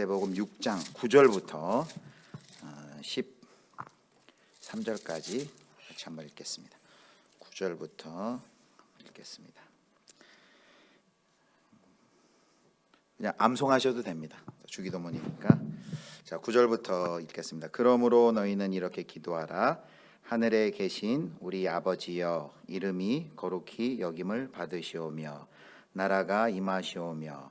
마태복음 6장 9절부터 13절까지 같이 한번 읽겠습니다. 9절부터 읽겠습니다. 그냥 암송하셔도 됩니다. 주기도문이니까. 자, 9절부터 읽겠습니다. 그러므로 너희는 이렇게 기도하라. 하늘에 계신 우리 아버지여 이름이 거룩히 여김을 받으시오며 나라가 임하시오며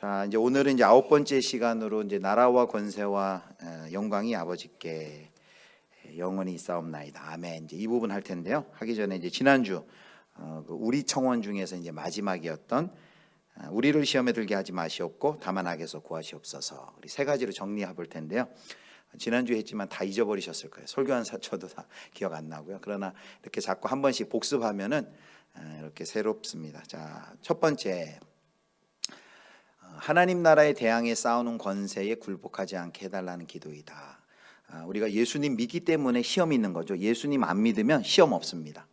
자, 이제 오늘은 이제 아홉 번째 시간으로 이제 나라와 권세와 어, 영광이 아버지께 영원히 있사옵나이다. 아멘. 이제 이 부분 할 텐데요. 하기 전에 이제 지난주 어, 그 우리 청원 중에서 이제 마지막이었던 어, 우리를 시험에 들게 하지 마시옵고 다만 악에서 구하시옵소서. 우리 세 가지로 정리해 볼 텐데요. 지난주에 했지만 다 잊어버리셨을 거예요. 설교한 사초도 다 기억 안 나고요. 그러나 이렇게 자꾸 한 번씩 복습하면은 어, 이렇게 새롭습니다. 자, 첫 번째 어, 하나님 나라에 대항해 싸우는 권세에 굴복하지 않게 해달라는 기도이다. 아, 우리가 예수님 믿기 때문에 시험 있는 거죠. 예수님 안 믿으면 시험 없습니다.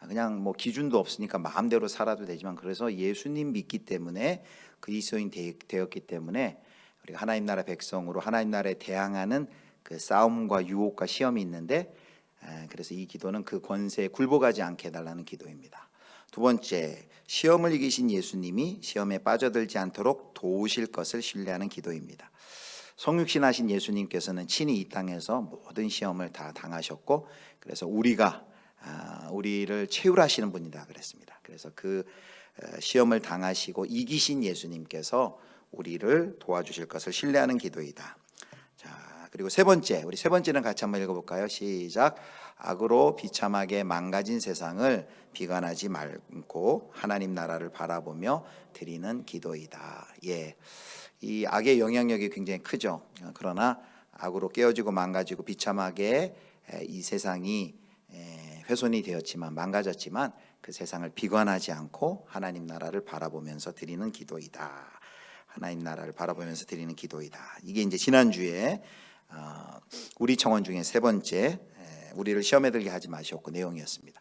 아, 그냥 뭐 기준도 없으니까 마음대로 살아도 되지만 그래서 예수님 믿기 때문에 그리스도인 되- 되었기 때문에 우리가 하나님 나라 백성으로 하나님 나라에 대항하는 그 싸움과 유혹과 시험이 있는데 에, 그래서 이 기도는 그 권세에 굴복하지 않게 해달라는 기도입니다. 두 번째 시험을 이기신 예수님이 시험에 빠져들지 않도록 도우실 것을 신뢰하는 기도입니다. 성육신하신 예수님께서는 친히 이 땅에서 모든 시험을 다 당하셨고 그래서 우리가 아, 우리를 채울하시는 분이다 그랬습니다. 그래서 그 어, 시험을 당하시고 이기신 예수님께서 우리를 도와주실 것을 신뢰하는 기도이다. 자 그리고 세 번째 우리 세 번째는 같이 한번 읽어볼까요? 시작. 악으로 비참하게 망가진 세상을 비관하지 말고 하나님 나라를 바라보며 드리는 기도이다. 예. 이 악의 영향력이 굉장히 크죠. 어, 그러나 악으로 깨어지고 망가지고 비참하게 에, 이 세상이 에, 훼손이 되었지만 망가졌지만 그 세상을 비관하지 않고 하나님 나라를 바라보면서 드리는 기도이다. 하나님 나라를 바라보면서 드리는 기도이다. 이게 이제 지난주에 어, 우리 청원 중에 세 번째 에, 우리를 시험에 들게 하지 마시옵고 내용이었습니다.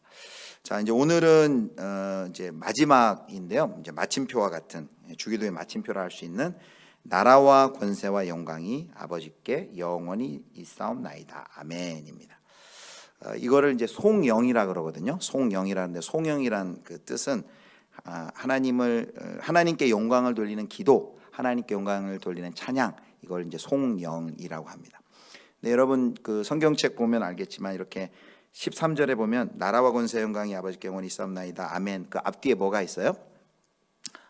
자 이제 오늘은 어, 이제 마지막인데요. 이제 마침표와 같은 예, 주기도의 마침표라 할 수 있는 나라와 권세와 영광이 아버지께 영원히 있사옵나이다. 아멘입니다. 어, 이거를 이제 송영이라 그러거든요. 송영이라는데 송영이란 그 뜻은 아, 하나님을 어, 하나님께 영광을 돌리는 기도, 하나님께 영광을 돌리는 찬양 이걸 이제 송영이라고 합니다. 네, 여러분 그 성경책 보면 알겠지만 이렇게 13절에 보면 나라와 권세 영광이 아버지께 영원히 있사옵나이다. 아멘. 그 앞뒤에 뭐가 있어요?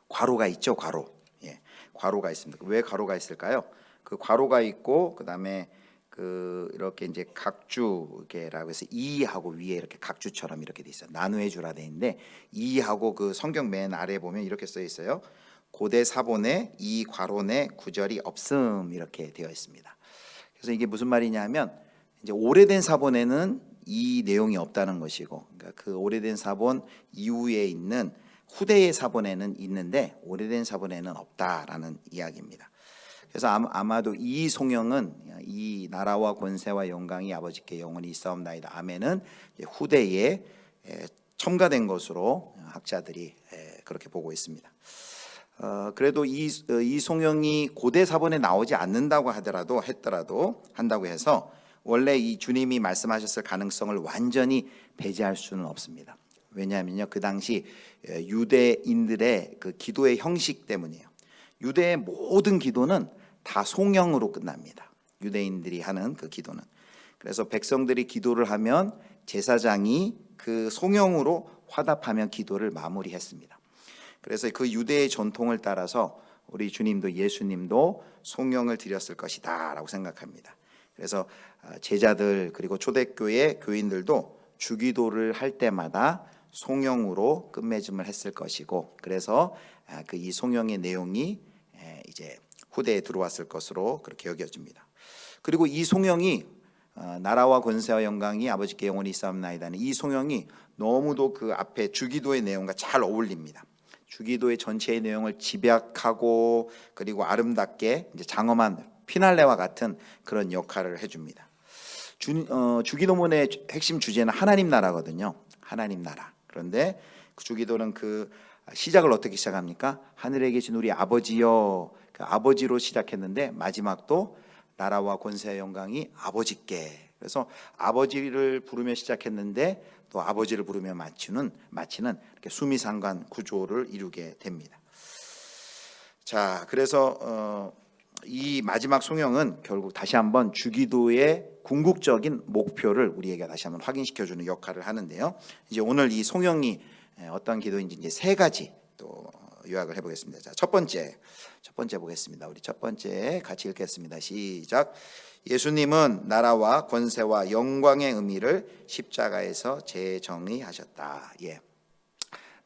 괄호가 있죠, 괄호. 예. 괄호가 있습니다. 왜 괄호가 있을까요? 그 괄호가 있고 그 다음에 그 이렇게 이제 각주계라고 해서 이하고 위에 이렇게 각주처럼 이렇게 돼 있어요. 나누어 주라 돼 있는데 이하고 그 성경 맨 아래에 보면 이렇게 써 있어요. 고대 사본에 이 괄호내 구절이 없음 이렇게 되어 있습니다. 그래서 이게 무슨 말이냐면 이제 오래된 사본에는 이 내용이 없다는 것이고 그러니까 그 오래된 사본 이후에 있는 후대의 사본에는 있는데 오래된 사본에는 없다라는 이야기입니다. 그래서 아마- 아마도 이 송영은 이 나라와 권세와 영광이 아버지께 영원히 있사옵나이다. 아멘은 후대에 에, 첨가된 것으로 학자들이 에, 그렇게 보고 있습니다. 어, 그래도 이, 어, 이 송영이 고대 사본에 나오지 않는다고 하더라도 했더라도 한다고 해서 원래 이 주님이 말씀하셨을 가능성을 완전히 배제할 수는 없습니다. 왜냐하면요 그 당시 에, 유대인들의 그 기도의 형식 때문이에요. 유대의 모든 기도는 다 송영으로 끝납니다. 유대인들이 하는 그 기도는. 그래서 백성들이 기도를 하면 제사장이 그 송영으로 화답하며 기도를 마무리했습니다. 그래서 그 유대의 전통을 따라서 우리 주님도 예수님도 송영을 드렸을 것이다라고 생각합니다. 그래서 아, 제자들 그리고 초대교회 교인들도 주기도를 할 때마다 송영으로 끝맺음을 했을 것이고 그래서 그 이 송영의 내용이 에, 이제 후대에 들어왔을 것으로 그렇게 여겨집니다. 그리고 이 송영이 어, 나라와 권세와 영광이 아버지께 영원히 있사옵나이다는 이 송영이 너무도 그 앞에 주기도의 내용과 잘 어울립니다. 주기도의 전체의 내용을 집약하고 그리고 아름답게 이제 장엄한 피날레와 같은 그런 역할을 해줍니다. 주, 어, 주기도문의 핵심 주제는 하나님 나라거든요. 하나님 나라. 그런데 그 주기도는 그 시작을 어떻게 시작합니까? 하늘에 계신 우리 아버지여 그 아버지로 시작했는데 마지막도 나라와 권세와 영광이 아버지께. 그래서 아버지를 부르며 시작했는데 또 아버지를 부르며 마치는 마치는 이렇게 수미상관 구조를 이루게 됩니다. 자, 그래서 어, 이 마지막 송영은 결국 다시 한번 주기도의 궁극적인 목표를 우리에게 다시 한번 확인시켜 주는 역할을 하는데요. 이제 오늘 이 송영이 에, 어떤 기도인지 이제 세 가지 또 요약을 해보겠습니다. 자, 첫 번째, 첫 번째 보겠습니다. 우리 첫 번째 같이 읽겠습니다. 시작. 예수님은 나라와 권세와 영광의 의미를 십자가에서 재정의하셨다. 예.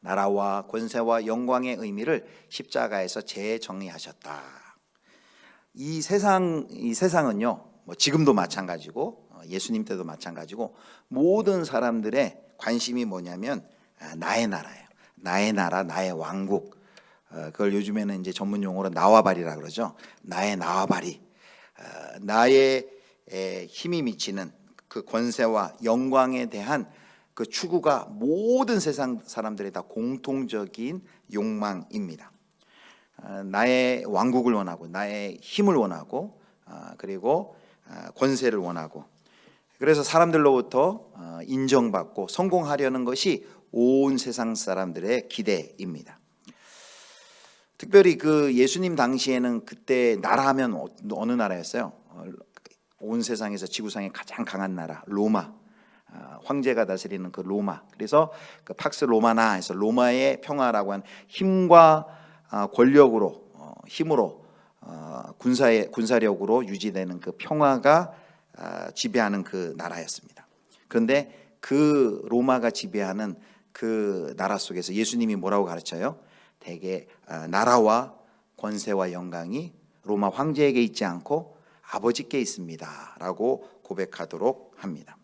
나라와 권세와 영광의 의미를 십자가에서 재정의하셨다. 이 세상 이 세상은요. 뭐 지금도 마찬가지고 어, 예수님 때도 마찬가지고 모든 사람들의 관심이 뭐냐면 아, 나의 나라예요. 나의 나라, 나의 왕국. 어, 그걸 요즘에는 이제 전문 용어로 나와바리라 그러죠. 나의 나와바리. 어, 나의 에, 힘이 미치는 그 권세와 영광에 대한 그 추구가 모든 세상 사람들의 다 공통적인 욕망입니다. 어, 나의 왕국을 원하고 나의 힘을 원하고 어, 그리고 어, 권세를 원하고 그래서 사람들로부터 어, 인정받고 성공하려는 것이 온 세상 사람들의 기대입니다. 특별히 그 예수님 당시에는 그때 나라 하면 어- 어느 나라였어요? 어, 온 세상에서 지구상에 가장 강한 나라 로마 아, 황제가 다스리는 그 로마. 그래서 그 팍스 로마나에서 로마의 평화라고 한 힘과 아, 권력으로 어, 힘으로 어, 군사의 군사력으로 유지되는 그 평화가 아, 지배하는 그 나라였습니다. 그런데 그 로마가 지배하는 그 나라 속에서 예수님이 뭐라고 가르쳐요? 대개 아, 나라와 권세와 영광이 로마 황제에게 있지 않고 아버지께 있습니다라고 고백하도록 합니다.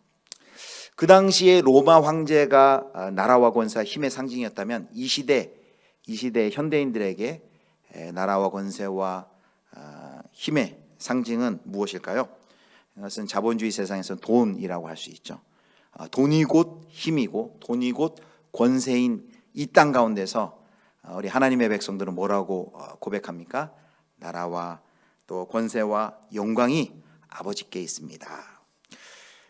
그 당시에 로마 황제가 아, 나라와 권세와 힘의 상징이었다면 이 시대 이 시대 현대인들에게 에, 나라와 권세와 아, 힘의 상징은 무엇일까요? 이것은 자본주의 세상에서 돈이라고 할 수 있죠. 아, 돈이 곧 힘이고 돈이 곧 권세인 이 땅 가운데서 아, 우리 하나님의 백성들은 뭐라고 어, 고백합니까? 나라와 또 권세와 영광이 아버지께 있습니다.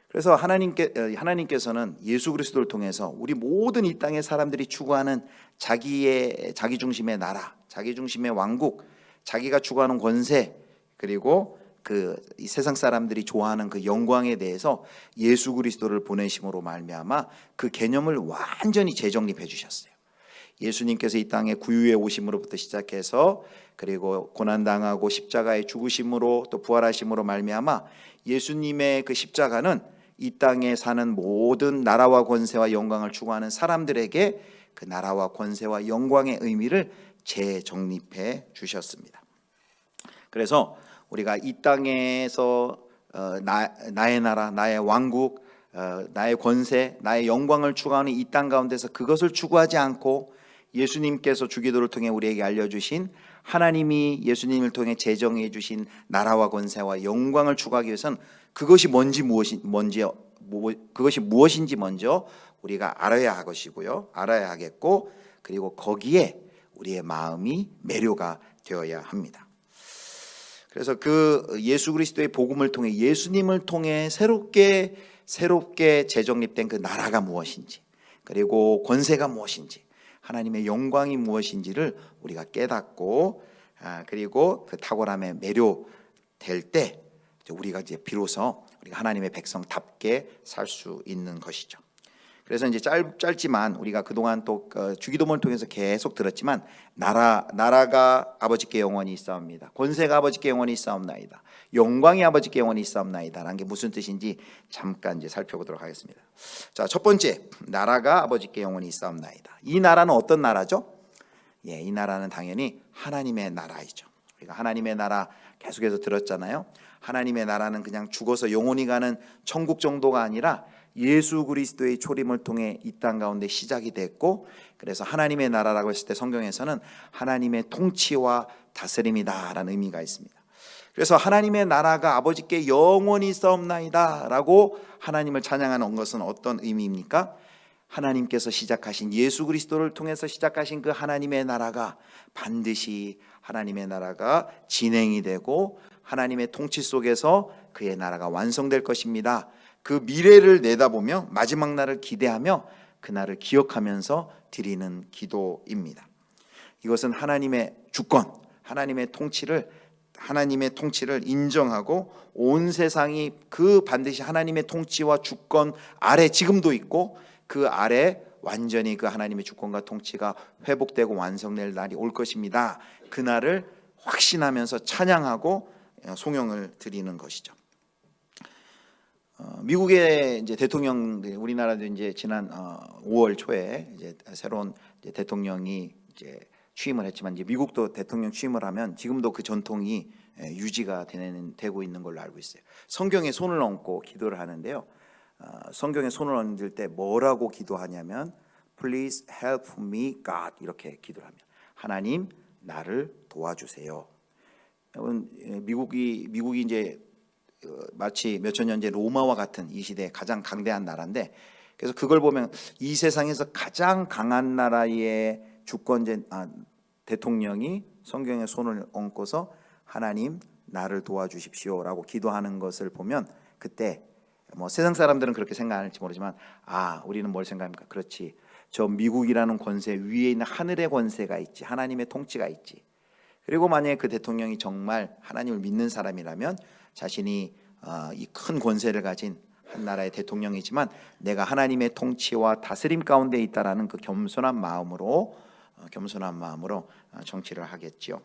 그래서 하나님께 어, 하나님께서는 예수 그리스도를 통해서 우리 모든 이 땅의 사람들이 추구하는 자기의 자기 중심의 나라, 자기 중심의 왕국, 자기가 추구하는 권세 그리고 그이 세상 사람들이 좋아하는 그 영광에 대해서 예수 그리스도를 보내심으로 말미암아 그 개념을 완전히 재정립해 주셨어요. 예수님께서 이 땅에 구유에 오심으로부터 시작해서 그리고 고난 당하고 십자가에 죽으심으로 또 부활하심으로 말미암아 예수님의 그 십자가는 이 땅에 사는 모든 나라와 권세와 영광을 추구하는 사람들에게 그 나라와 권세와 영광의 의미를 재정립해 주셨습니다. 그래서 우리가 이 땅에서 어, 나, 나의 나라, 나의 왕국, 어, 나의 권세, 나의 영광을 추구하는 이 땅 가운데서 그것을 추구하지 않고 예수님께서 주기도를 통해 우리에게 알려주신 하나님이 예수님을 통해 제정해 주신 나라와 권세와 영광을 추구하기 위해서는 그것이 뭔지 무엇이 뭔지 뭐, 그것이 무엇인지 먼저 우리가 알아야 할 것이고요. 알아야 하겠고 그리고 거기에 우리의 마음이 매료가 되어야 합니다. 그래서 그 예수 그리스도의 복음을 통해 예수님을 통해 새롭게 새롭게 재정립된 그 나라가 무엇인지 그리고 권세가 무엇인지 하나님의 영광이 무엇인지를 우리가 깨닫고 아, 그리고 그 탁월함에 매료될 때 이제 우리가 이제 비로소 우리가 하나님의 백성답게 살 수 있는 것이죠. 그래서 이제 짧, 짧지만 우리가 그동안 또 어, 주기도문을 통해서 계속 들었지만 나라 나라가 아버지께 영원히 있사옵니다. 권세가 아버지께 영원히 있사옵나이다. 영광이 아버지께 영원히 있사옵나이다라는 게 무슨 뜻인지 잠깐 이제 살펴보도록 하겠습니다. 자, 첫 번째 나라가 아버지께 영원히 있사옵나이다. 이 나라는 어떤 나라죠? 예, 이 나라는 당연히 하나님의 나라이죠. 우리가 하나님의 나라 계속해서 들었잖아요. 하나님의 나라는 그냥 죽어서 영원히 가는 천국 정도가 아니라 예수 그리스도의 초림을 통해 이 땅 가운데 시작이 됐고 그래서 하나님의 나라라고 했을 때 성경에서는 하나님의 통치와 다스림이다라는 의미가 있습니다. 그래서 하나님의 나라가 아버지께 영원히 싸움나이다라고 하나님을 찬양하는 것은 어떤 의미입니까? 하나님께서 시작하신 예수 그리스도를 통해서 시작하신 그 하나님의 나라가 반드시 하나님의 나라가 진행이 되고 하나님의 통치 속에서 그의 나라가 완성될 것입니다. 그 미래를 내다보며 마지막 날을 기대하며 그 날을 기억하면서 드리는 기도입니다. 이것은 하나님의 주권, 하나님의 통치를 하나님의 통치를 인정하고 온 세상이 그 반드시 하나님의 통치와 주권 아래 지금도 있고 그 아래 완전히 그 하나님의 주권과 통치가 회복되고 완성될 날이 올 것입니다. 그 날을 확신하면서 찬양하고 송영을 드리는 것이죠. 어, 미국의 이제 대통령들 우리나라도 이제 지난 어, 5월 초에 이제 새로운 이제 대통령이 이제 취임을 했지만 이제 미국도 대통령 취임을 하면 지금도 그 전통이 예, 유지가 되는, 되고 있는 걸로 알고 있어요. 성경에 손을 얹고 기도를 하는데요. 어, 성경에 손을 얹을 때 뭐라고 기도하냐면 Please help me God 이렇게 기도를 합니다. 하나님 나를 도와주세요. 여러분 예, 미국이 미국이 이제 어, 마치 몇천 년전 로마와 같은 이 시대의 가장 강대한 나라인데 그래서 그걸 보면 이 세상에서 가장 강한 나라의 주권제 아, 대통령이 성경에 손을 얹고서 하나님 나를 도와주십시오라고 기도하는 것을 보면 그때 뭐 세상 사람들은 그렇게 생각할지 모르지만 아 우리는 뭘 생각합니까? 그렇지 저 미국이라는 권세 위에 있는 하늘의 권세가 있지 하나님의 통치가 있지 그리고 만약에 그 대통령이 정말 하나님을 믿는 사람이라면 자신이 어, 이큰 권세를 가진 한 나라의 대통령이지만 내가 하나님의 통치와 다스림 가운데 있다라는 그 겸손한 마음으로 어, 겸손한 마음으로 어, 정치를 하겠지요.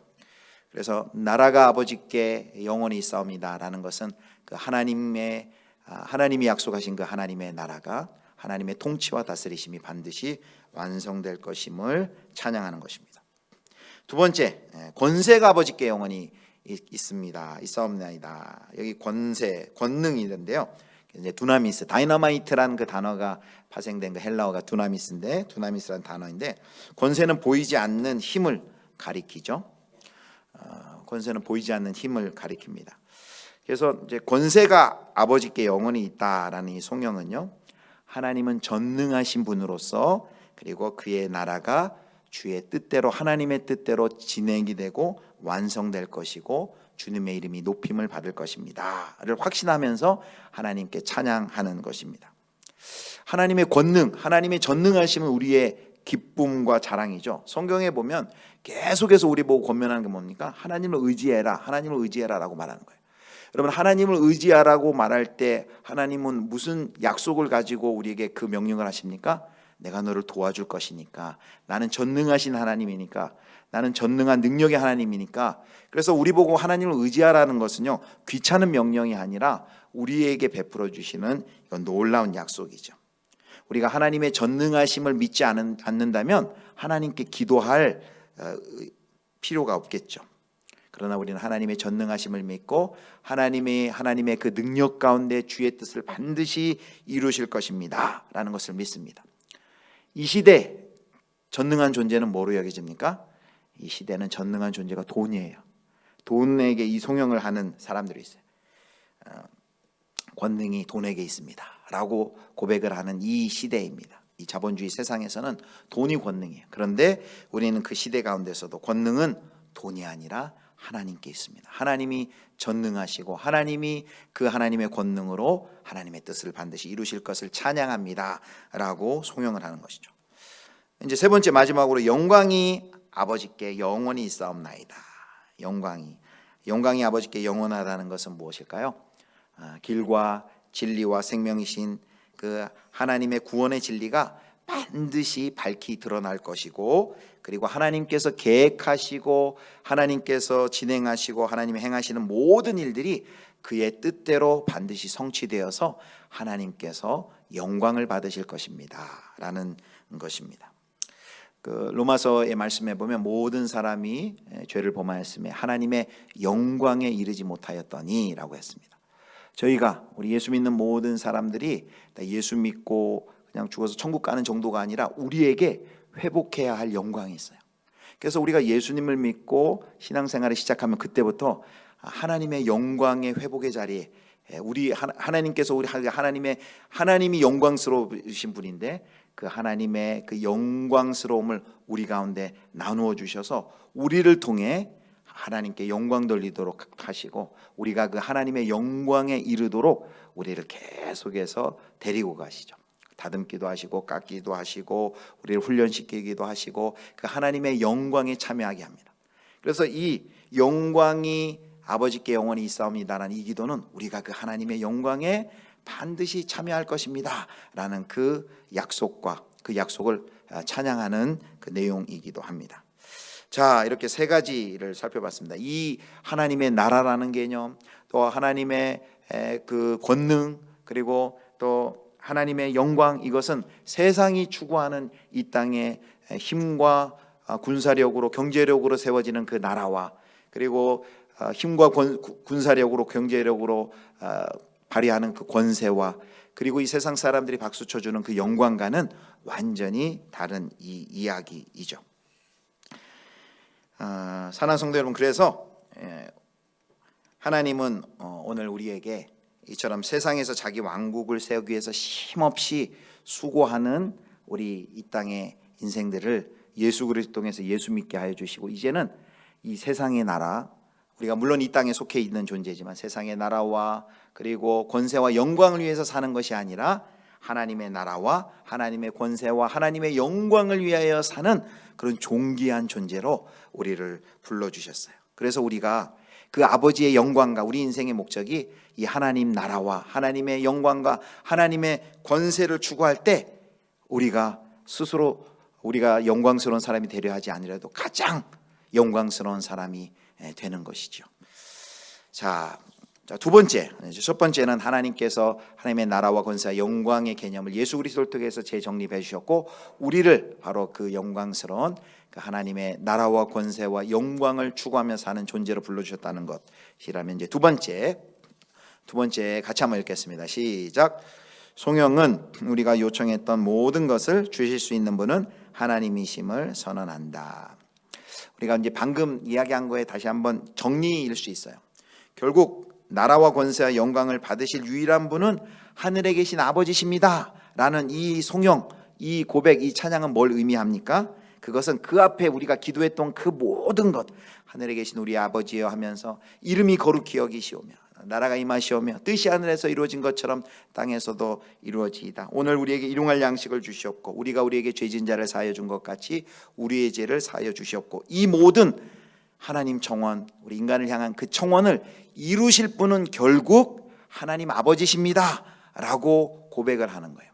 그래서 나라가 아버지께 영원히 싸웁니다라는 것은 그 하나님의 아, 하나님이 약속하신 그 하나님의 나라가 하나님의 통치와 다스리심이 반드시 완성될 것임을 찬양하는 것입니다. 두 번째 예, 권세가 아버지께 영원히 있습니다. 있사옵나이다. 여기 권세, 권능이 있는데요. 이제 두나미스, 다이너마이트라는 그 단어가 파생된 그 헬라어가 두나미스인데 두나미스라는 단어인데 권세는 보이지 않는 힘을 가리키죠. 어, 권세는 보이지 않는 힘을 가리킵니다. 그래서 이제 권세가 아버지께 영원히 있다라는 이 송영은요. 하나님은 전능하신 분으로서 그리고 그의 나라가 주의 뜻대로 하나님의 뜻대로 진행이 되고 완성될 것이고 주님의 이름이 높임을 받을 것입니다를 확신하면서 하나님께 찬양하는 것입니다. 하나님의 권능, 하나님의 전능하심은 우리의 기쁨과 자랑이죠. 성경에 보면 계속해서 우리 보고 권면하는 게 뭡니까? 하나님을 의지해라. 하나님을 의지해라라고 말하는 거예요. 여러분 하나님을 의지하라고 말할 때 하나님은 무슨 약속을 가지고 우리에게 그 명령을 하십니까? 내가 너를 도와줄 것이니까 나는 전능하신 하나님이니까 나는 전능한 능력의 하나님이니까 그래서 우리 보고 하나님을 의지하라는 것은요 귀찮은 명령이 아니라 우리에게 베풀어 주시는 놀라운 약속이죠. 우리가 하나님의 전능하심을 믿지 않는다면 하나님께 기도할 어, 필요가 없겠죠. 그러나 우리는 하나님의 전능하심을 믿고 하나님의 하나님의 그 능력 가운데 주의 뜻을 반드시 이루실 것입니다라는 것을 믿습니다. 이 시대 전능한 존재는 뭐로 여겨집니까? 이 시대는 전능한 존재가 돈이에요. 돈에게 이 송영을 하는 사람들이 있어요. 어, 권능이 돈에게 있습니다.라고 고백을 하는 이 시대입니다. 이 자본주의 세상에서는 돈이 권능이에요. 그런데 우리는 그 시대 가운데서도 권능은 돈이 아니라 하나님께 있습니다. 하나님이 전능하시고 하나님이 그 하나님의 권능으로 하나님의 뜻을 반드시 이루실 것을 찬양합니다라고 송영을 하는 것이죠. 이제 세 번째 마지막으로 영광이 아버지께 영원히 있사옵나이다. 영광이 영광이 아버지께 영원하다는 것은 무엇일까요? 아, 길과 진리와 생명이신 그 하나님의 구원의 진리가 반드시 밝히 드러날 것이고 그리고 하나님께서 계획하시고 하나님께서 진행하시고 하나님이 행하시는 모든 일들이 그의 뜻대로 반드시 성취되어서 하나님께서 영광을 받으실 것입니다라는 것입니다. 그 로마서의 말씀에 보면 모든 사람이 에, 죄를 범하였음에 하나님의 영광에 이르지 못하였더니라고 했습니다. 저희가 우리 예수 믿는 모든 사람들이 다 예수 믿고 그냥 죽어서 천국 가는 정도가 아니라 우리에게 회복해야 할 영광이 있어요. 그래서 우리가 예수님을 믿고 신앙생활을 시작하면 그때부터 하나님의 영광의 회복의 자리에 예, 우리 하- 하나님께서 우리 하- 하나님의 하나님이 영광스러우신 분인데 그 하나님의 그 영광스러움을 우리 가운데 나누어 주셔서 우리를 통해 하나님께 영광 돌리도록 하시고 우리가 그 하나님의 영광에 이르도록 우리를 계속해서 데리고 가시죠. 다듬기도 하시고 깎기도 하시고 우리를 훈련시키기도 하시고 그 하나님의 영광에 참여하게 합니다. 그래서 이 영광이 아버지께 영원히 있사옵니다라는 이 기도는 우리가 그 하나님의 영광에 반드시 참여할 것입니다라는 그 약속과 그 약속을 아, 찬양하는 그 내용이기도 합니다. 자, 이렇게 세 가지를 살펴봤습니다. 이 하나님의 나라라는 개념, 또 하나님의 에, 그 권능, 그리고 또 하나님의 영광 이것은 세상이 추구하는 이 땅의 에, 힘과 아, 군사력으로 경제력으로 세워지는 그 나라와 그리고 아, 힘과 권- 구- 군사력으로 경제력으로 아, 발휘하는 그 권세와 그리고 이 세상 사람들이 박수 쳐주는 그 영광과는 완전히 다른 이 이야기이죠. 아, 사랑 성도 여러분 그래서 예, 하나님은 어, 오늘 우리에게 이처럼 세상에서 자기 왕국을 세우기 위해서 쉼없이 수고하는 우리 이 땅의 인생들을 예수 그리스도 통해서 예수 믿게 하여 주시고 이제는 이 세상의 나라 우리가 물론 이 땅에 속해 있는 존재지만 세상의 나라와 그리고 권세와 영광을 위해서 사는 것이 아니라 하나님의 나라와 하나님의 권세와 하나님의 영광을 위하여 사는 그런 존귀한 존재로 우리를 불러 주셨어요. 그래서 우리가 그 아버지의 영광과 우리 인생의 목적이 이 하나님 나라와 하나님의 영광과 하나님의 권세를 추구할 때 우리가 스스로 우리가 영광스러운 사람이 되려 하지 아니라도 가장 영광스러운 사람이 에, 되는 것이죠. 자, 자, 두 번째, 첫 번째는 하나님께서 하나님의 나라와 권세와 영광의 개념을 예수 그리스도를 통해서 재정립해 주셨고 우리를 바로 그 영광스러운 그 하나님의 나라와 권세와 영광을 추구하며 사는 존재로 불러 주셨다는 것이라면 이제 두 번째 두 번째 같이 한번 읽겠습니다. 시작. 송영은 우리가 요청했던 모든 것을 주실 수 있는 분은 하나님이심을 선언한다. 우리가 이제 방금 이야기한 거에 다시 한번 정리일 수 있어요. 결국 나라와 권세와 영광을 받으실 유일한 분은 하늘에 계신 아버지십니다 라는 이 송영, 이 고백, 이 찬양은 뭘 의미합니까? 그것은 그 앞에 우리가 기도했던 그 모든 것 하늘에 계신 우리 아버지여 하면서 이름이 거룩히 여기시오며 나라가 임하시오며 뜻이 하늘에서 이루어진 것처럼 땅에서도 이루어지이다. 오늘 우리에게 일용할 양식을 주시옵고 우리가 우리에게 죄진 자를 사하여 준 것 같이 우리의 죄를 사하여 주시옵고 이 모든 하나님 청원, 우리 인간을 향한 그 청원을 이루실 분은 결국 하나님 아버지십니다 라고 고백을 하는 거예요.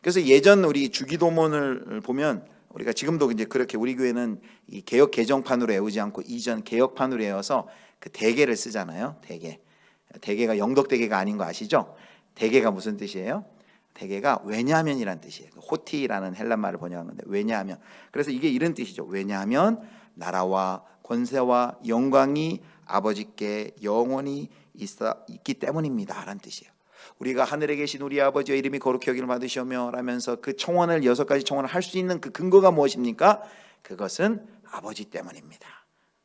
그래서 예전 우리 주기도문을 보면 우리가 지금도 이제 그렇게 우리 교회는 이 개혁 개정판으로 외우지 않고 이전 개혁판으로 외워서 그 대개를 쓰잖아요. 대개. 대개가 영덕 대개가 아닌 거 아시죠? 대개가 무슨 뜻이에요? 대개가 왜냐하면이란 뜻이에요. 호티라는 헬란 말을 번역한 건데 왜냐하면. 그래서 이게 이런 뜻이죠. 왜냐하면 나라와 권세와 영광이 아버지께 영원히 있어 있기 때문입니다 라는 뜻이에요. 우리가 하늘에 계신 우리 아버지의 이름이 거룩히 여기를 받으시오며 라면서 그 청원을 여섯 가지 청원을 할 수 있는 그 근거가 무엇입니까? 그것은 아버지 때문입니다.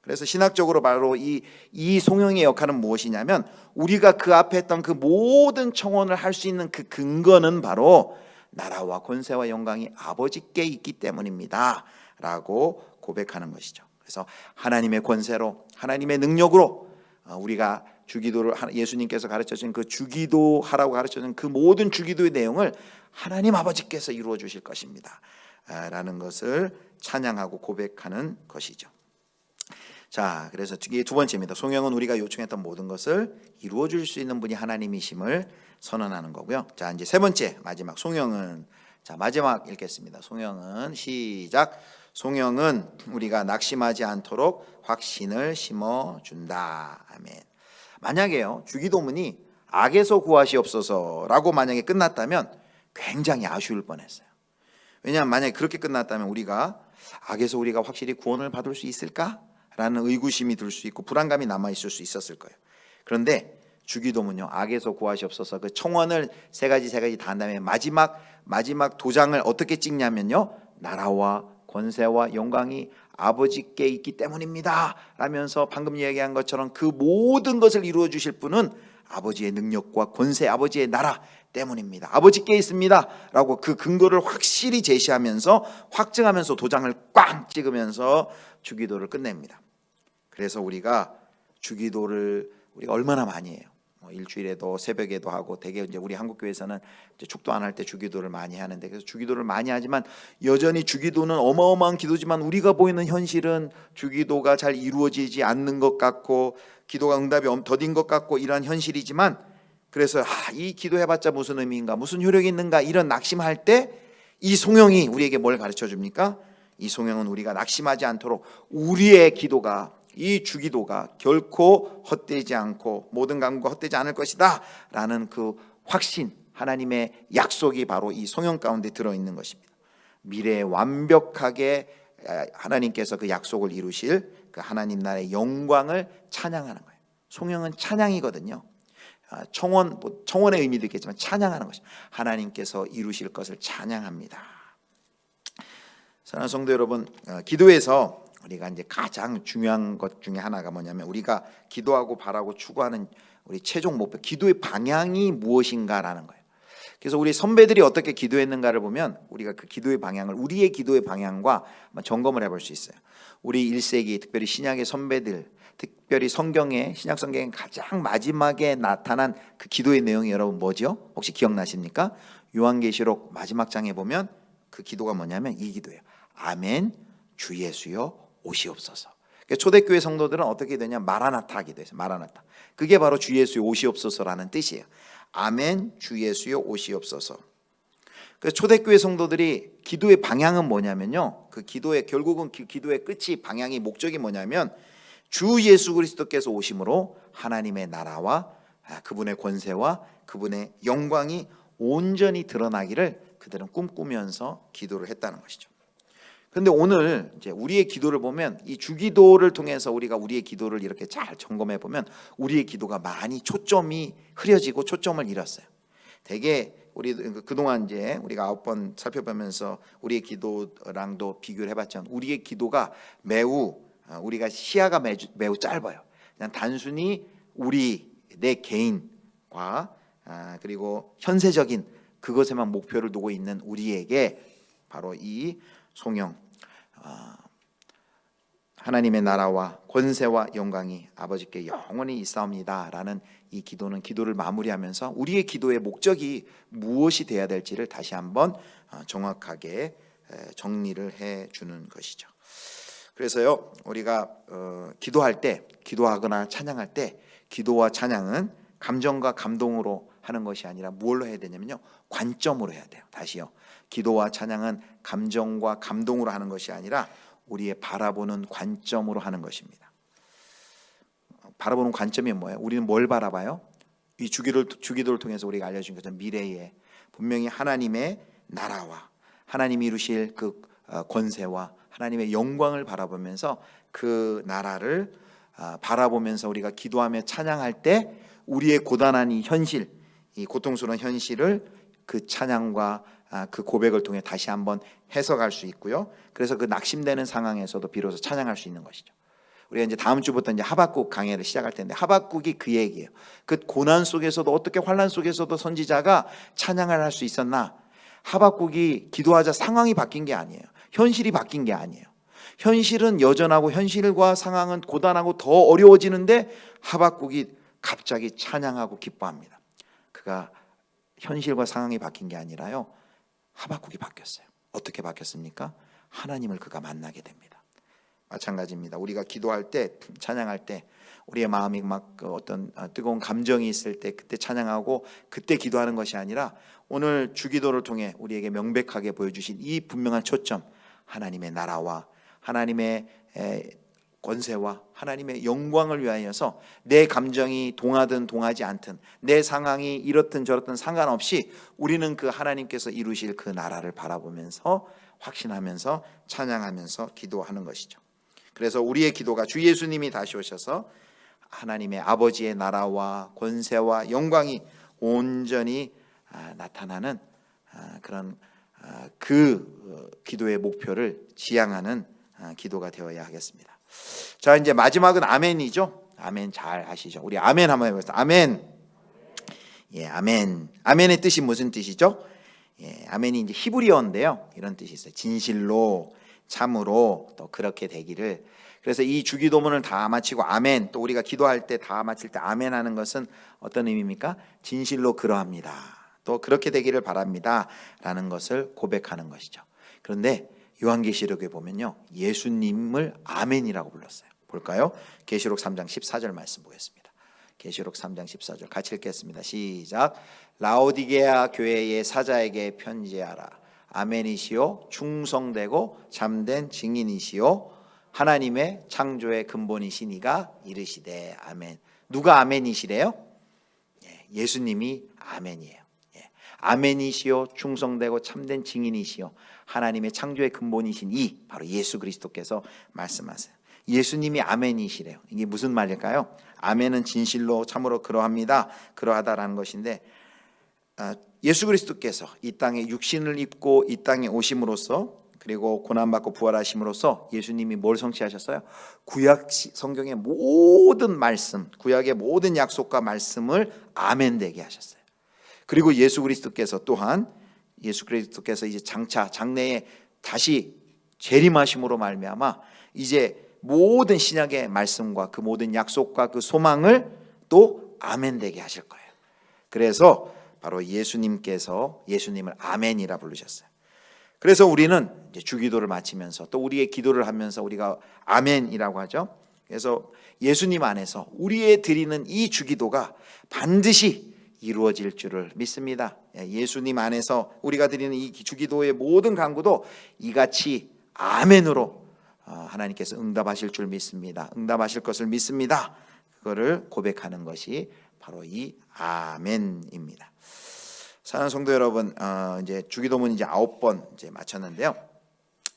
그래서 신학적으로 바로 이, 이 송영의 역할은 무엇이냐면 우리가 그 앞에 했던 그 모든 청원을 할 수 있는 그 근거는 바로 나라와 권세와 영광이 아버지께 있기 때문입니다. 라고 고백하는 것이죠. 그래서 하나님의 권세로 하나님의 능력으로 어, 우리가 주기도를 하- 예수님께서 가르쳐 주신 그 주기도 하라고 가르쳐 준그 모든 주기도의 내용을 하나님 아버지께서 이루어 주실 것입니다. 아, 라는 것을 찬양하고 고백하는 것이죠. 자, 그래서 이게 두 번째입니다. 송영은 우리가 요청했던 모든 것을 이루어 줄 수 있는 분이 하나님이심을 선언하는 거고요. 자, 이제 세 번째 마지막 송영은 자, 마지막 읽겠습니다. 송영은 시작. 송영은 우리가 낙심하지 않도록 확신을 심어 준다. 아멘. 만약에요. 주기도문이 악에서 구하시옵소서라고 만약에 끝났다면 굉장히 아쉬울 뻔했어요. 왜냐하면 만약에 그렇게 끝났다면 우리가 악에서 우리가 확실히 구원을 받을 수 있을까라는 의구심이 들 수 있고 불안감이 남아 있을 수 있었을 거예요. 그런데 주기도문요 악에서 구하시옵소서 그 청원을 세 가지 세 가지 다 한 다음에 마지막 마지막 도장을 어떻게 찍냐면요 나라와 권세와 영광이 아버지께 있기 때문입니다. 라면서 방금 이야기한 것처럼 그 모든 것을 이루어 주실 분은 아버지의 능력과 권세, 아버지의 나라 때문입니다. 아버지께 있습니다.라고 그 근거를 확실히 제시하면서 확증하면서 도장을 꽝 찍으면서 주기도를 끝냅니다. 그래서 우리가 주기도를 우리가 얼마나 많이 해요. 뭐 일주일에도 새벽에도 하고 대개 이제 우리 한국 교회에서는 이제 축도 안 할 때 주기도를 많이 하는데 그래서 주기도를 많이 하지만 여전히 주기도는 어마어마한 기도지만 우리가 보이는 현실은 주기도가 잘 이루어지지 않는 것 같고 기도가 응답이 엄- 더딘 것 같고 이러한 현실이지만 그래서 아, 이 기도해봤자 무슨 의미인가 무슨 효력이 있는가 이런 낙심할 때 이 송영이 우리에게 뭘 가르쳐 줍니까? 이 송영은 우리가 낙심하지 않도록 우리의 기도가 이 주기도가 결코 헛되지 않고 모든 강구가 헛되지 않을 것이다 라는 그 확신 하나님의 약속이 바로 이 송영 가운데 들어 있는 것입니다. 미래에 완벽하게 에, 하나님께서 그 약속을 이루실 그 하나님 나라의 영광을 찬양하는 거예요. 송영은 찬양이거든요. 아, 청원 뭐 청원의 의미도 있겠지만 찬양하는 것입니다. 하나님께서 이루실 것을 찬양합니다. 사랑하는 성도 여러분, 어, 기도에서 우리가 이제 가장 중요한 것 중에 하나가 뭐냐면 우리가 기도하고 바라고 추구하는 우리 최종 목표, 기도의 방향이 무엇인가라는 거예요. 그래서 우리 선배들이 어떻게 기도했는가를 보면 우리가 그 기도의 방향을 우리의 기도의 방향과 점검을 해볼 수 있어요. 우리 1세기 특별히 신약의 선배들, 특별히 성경에 신약 성경에 가장 마지막에 나타난 그 기도의 내용이 여러분 뭐죠? 혹시 기억나십니까? 요한계시록 마지막 장에 보면 그 기도가 뭐냐면 이 기도예요. 아멘 주 예수여 오시옵소서. 그러니까 초대교회 성도들은 어떻게 되냐 마라나타 기도해서 마라나타. 그게 바로 주 예수여 오시옵소서라는 뜻이에요. 아멘 주 예수여 오시옵소서. 그 초대교회 성도들이 기도의 방향은 뭐냐면요. 그 기도의 결국은 그 기도의 끝이 방향이 목적이 뭐냐면 주 예수 그리스도께서 오심으로 하나님의 나라와 아, 그분의 권세와 그분의 영광이 온전히 드러나기를 그들은 꿈꾸면서 기도를 했다는 것이죠. 그런데 오늘 이제 우리의 기도를 보면 이 주기도를 통해서 우리가 우리의 기도를 이렇게 잘 점검해 보면 우리의 기도가 많이 초점이 흐려지고 초점을 잃었어요. 대개 우리 그동안 이제 우리가 아홉 번 살펴보면서 우리의 기도랑도 비교를 해봤지만 우리의 기도가 매우 어, 우리가 시야가 매주, 매우 짧아요. 그냥 단순히 우리 내 개인과 아, 그리고 현세적인 그것에만 목표를 두고 있는 우리에게 바로 이 송영 아, 하나님의 나라와 권세와 영광이 아버지께 영원히 있사옵니다라는 이 기도는 기도를 마무리하면서 우리의 기도의 목적이 무엇이 되어야 될지를 다시 한번 어, 정확하게 에, 정리를 해 주는 것이죠. 그래서요 우리가 어, 기도할 때 기도하거나 찬양할 때 기도와 찬양은 감정과 감동으로 하는 것이 아니라 무엇로 해야 되냐면요 관점으로 해야 돼요. 다시요 기도와 찬양은 감정과 감동으로 하는 것이 아니라 우리의 바라보는 관점으로 하는 것입니다. 바라보는 관점이 뭐예요? 우리는 뭘 바라봐요? 이 주기를 주기도를 통해서 우리가 알려준 것처럼 미래에 분명히 하나님의 나라와 하나님이 이루실 그 어, 권세와 하나님의 영광을 바라보면서 그 나라를 아, 바라보면서 우리가 기도하며 찬양할 때 우리의 고단한 이 현실, 이 고통스러운 현실을 그 찬양과 아, 그 고백을 통해 다시 한번 해석할 수 있고요. 그래서 그 낙심되는 상황에서도 비로소 찬양할 수 있는 것이죠. 우리가 이제 다음 주부터 이제 하박국 강해를 시작할 텐데 하박국이 그 얘기예요. 그 고난 속에서도 어떻게 환란 속에서도 선지자가 찬양을 할 수 있었나? 하박국이 기도하자 상황이 바뀐 게 아니에요. 현실이 바뀐 게 아니에요. 현실은 여전하고 현실과 상황은 고단하고 더 어려워지는데 하박국이 갑자기 찬양하고 기뻐합니다. 그가 현실과 상황이 바뀐 게 아니라요. 하박국이 바뀌었어요. 어떻게 바뀌었습니까? 하나님을 그가 만나게 됩니다. 마찬가지입니다. 우리가 기도할 때 찬양할 때 우리의 마음이 막그 어떤 뜨거운 감정이 있을 때 그때 찬양하고 그때 기도하는 것이 아니라 오늘 주기도를 통해 우리에게 명백하게 보여주신 이 분명한 초점 하나님의 나라와 하나님의 에, 권세와 하나님의 영광을 위하여서 내 감정이 동하든 동하지 않든 내 상황이 이렇든 저렇든 상관없이 우리는 그 하나님께서 이루실 그 나라를 바라보면서 확신하면서 찬양하면서 기도하는 것이죠. 그래서 우리의 기도가 주 예수님이 다시 오셔서 하나님의 아버지의 나라와 권세와 영광이 온전히 아, 나타나는 아, 그런 아, 그 어, 기도의 목표를 지향하는 아, 기도가 되어야 하겠습니다. 자 이제 마지막은 아멘이죠. 아멘 잘 아시죠? 우리 아멘 한번 해보겠습니다. 아멘. 예, 아멘. 아멘의 뜻이 무슨 뜻이죠? 예, 아멘이 이제 히브리어인데요. 이런 뜻이 있어요. 진실로, 참으로 또 그렇게 되기를. 그래서 이 주기도문을 다 마치고 아멘. 또 우리가 기도할 때 다 마칠 때 아멘 하는 것은 어떤 의미입니까? 진실로 그러합니다. 또 그렇게 되기를 바랍니다. 라는 것을 고백하는 것이죠. 그런데 요한계시록에 보면요. 예수님을 아멘이라고 불렀어요. 볼까요? 계시록 3장 14절 말씀 보겠습니다. 계시록 3장 14절 같이 읽겠습니다. 시작. 라오디게아 교회의 사자에게 편지하라. 아멘이시요 충성되고 잠든 증인이시요 하나님의 창조의 근본이시니가 이르시되 아멘. 누가 아멘이시래요? 예, 예수님이 아멘이에요. 예, 아멘이시요 충성되고 참된 증인이시요 하나님의 창조의 근본이신 이 바로 예수 그리스도께서 말씀하세요. 예수님이 아멘이시래요. 이게 무슨 말일까요? 아멘은 진실로 참으로 그러합니다. 그러하다라는 것인데 아, 예수 그리스도께서 이 땅에 육신을 입고 이 땅에 오심으로써 그리고 고난받고 부활하심으로써 예수님이 뭘 성취하셨어요? 구약 시- 성경의 모든 말씀, 구약의 모든 약속과 말씀을 아멘되게 하셨어요. 그리고 예수 그리스도께서 또한 예수 그리스도께서 이제 장차 장래에 다시 재림하심으로 말미암아 이제 모든 신약의 말씀과 그 모든 약속과 그 소망을 또 아멘 되게 하실 거예요. 그래서 바로 예수님께서 예수님을 아멘이라 부르셨어요. 그래서 우리는 이제 주기도를 마치면서 또 우리의 기도를 하면서 우리가 아멘이라고 하죠. 그래서 예수님 안에서 우리의 드리는 이 주기도가 반드시 이루어질 줄을 믿습니다. 예, 예수님 안에서 우리가 드리는 이 주기도의 모든 간구도 이같이 아멘으로 어, 하나님께서 응답하실 줄 믿습니다. 응답하실 것을 믿습니다. 그거를 고백하는 것이 바로 이 아멘입니다. 사랑하는 성도 여러분, 어, 이제 주기도문 이제 아홉 번 이제 마쳤는데요.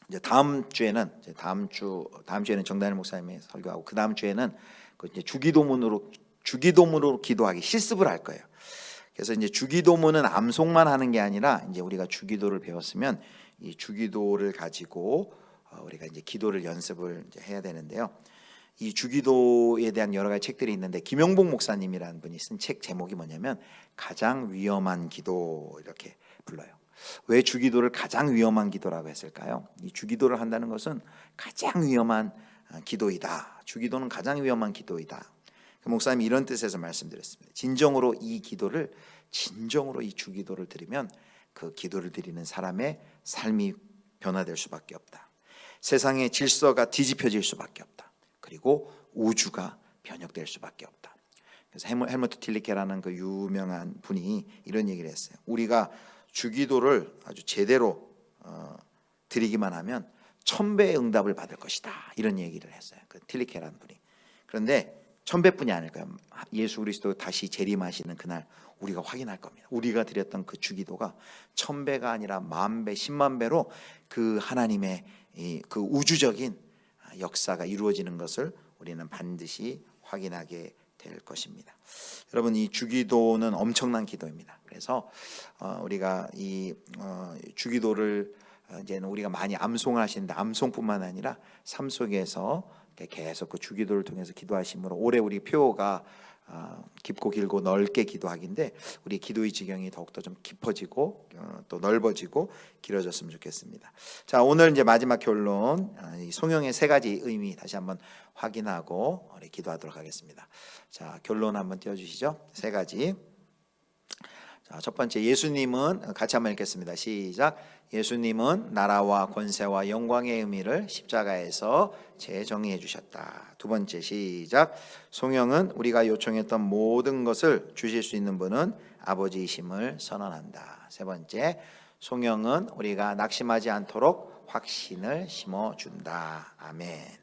이제 다음 주에는 이제 다음 주 다음 주에는 정다일 목사님이 설교하고 그 다음 주에는 그 이제 주기도문으로 주기도문으로 기도하기 실습을 할 거예요. 그래서 이제 주기도문은 암송만 하는 게 아니라 이제 우리가 주기도를 배웠으면 이 주기도를 가지고 어, 우리가 이제 기도를 연습을 이제 해야 되는데요. 이 주기도에 대한 여러 가지 책들이 있는데 김영복 목사님이라는 분이 쓴 책 제목이 뭐냐면 가장 위험한 기도 이렇게 불러요. 왜 주기도를 가장 위험한 기도라고 했을까요? 이 주기도를 한다는 것은 가장 위험한 어, 기도이다. 주기도는 가장 위험한 기도이다. 그 목사님이 이런 뜻에서 말씀드렸습니다. 진정으로 이 기도를 진정으로 이 주기도를 드리면 그 기도를 드리는 사람의 삶이 변화될 수밖에 없다. 세상의 질서가 뒤집혀질 수밖에 없다. 그리고 우주가 변혁될 수밖에 없다. 그래서 헬무트 틸리케라는 그 유명한 분이 이런 얘기를 했어요. 우리가 주기도를 아주 제대로 어, 드리기만 하면 천배의 응답을 받을 것이다. 이런 얘기를 했어요. 그 틸리케라는 분이. 그런데 천배뿐이 아닐 거예요. 예수 그리스도 다시 재림하시는 그날 우리가 확인할 겁니다. 우리가 드렸던 그 주기도가 천배가 아니라 만배, 십만 배로 그 하나님의 이그 우주적인 역사가 이루어지는 것을 우리는 반드시 확인하게 될 것입니다. 여러분 이 주기도는 엄청난 기도입니다. 그래서 어, 우리가 이 어, 주기도를 어, 이제는 우리가 많이 암송을 하시는데 암송뿐만 아니라 삶 속에서 계속 그 주기도를 통해서 기도하심으로 올해 우리 표가 어, 깊고 길고 넓게 기도하기인데 우리 기도의 지경이 더욱더 좀 깊어지고 어, 또 넓어지고 길어졌으면 좋겠습니다. 자 오늘 이제 마지막 결론 아, 이 송영의 세 가지 의미 다시 한번 확인하고 우리 기도하도록 하겠습니다. 자 결론 한번 띄워주시죠. 세 가지. 자, 첫 번째 예수님은 같이 한번 읽겠습니다. 시작. 예수님은 나라와 권세와 영광의 의미를 십자가에서 재정의해 주셨다. 두 번째 시작. 송영은 우리가 요청했던 모든 것을 주실 수 있는 분은 아버지이심을 선언한다. 세 번째. 송영은 우리가 낙심하지 않도록 확신을 심어 준다. 아멘.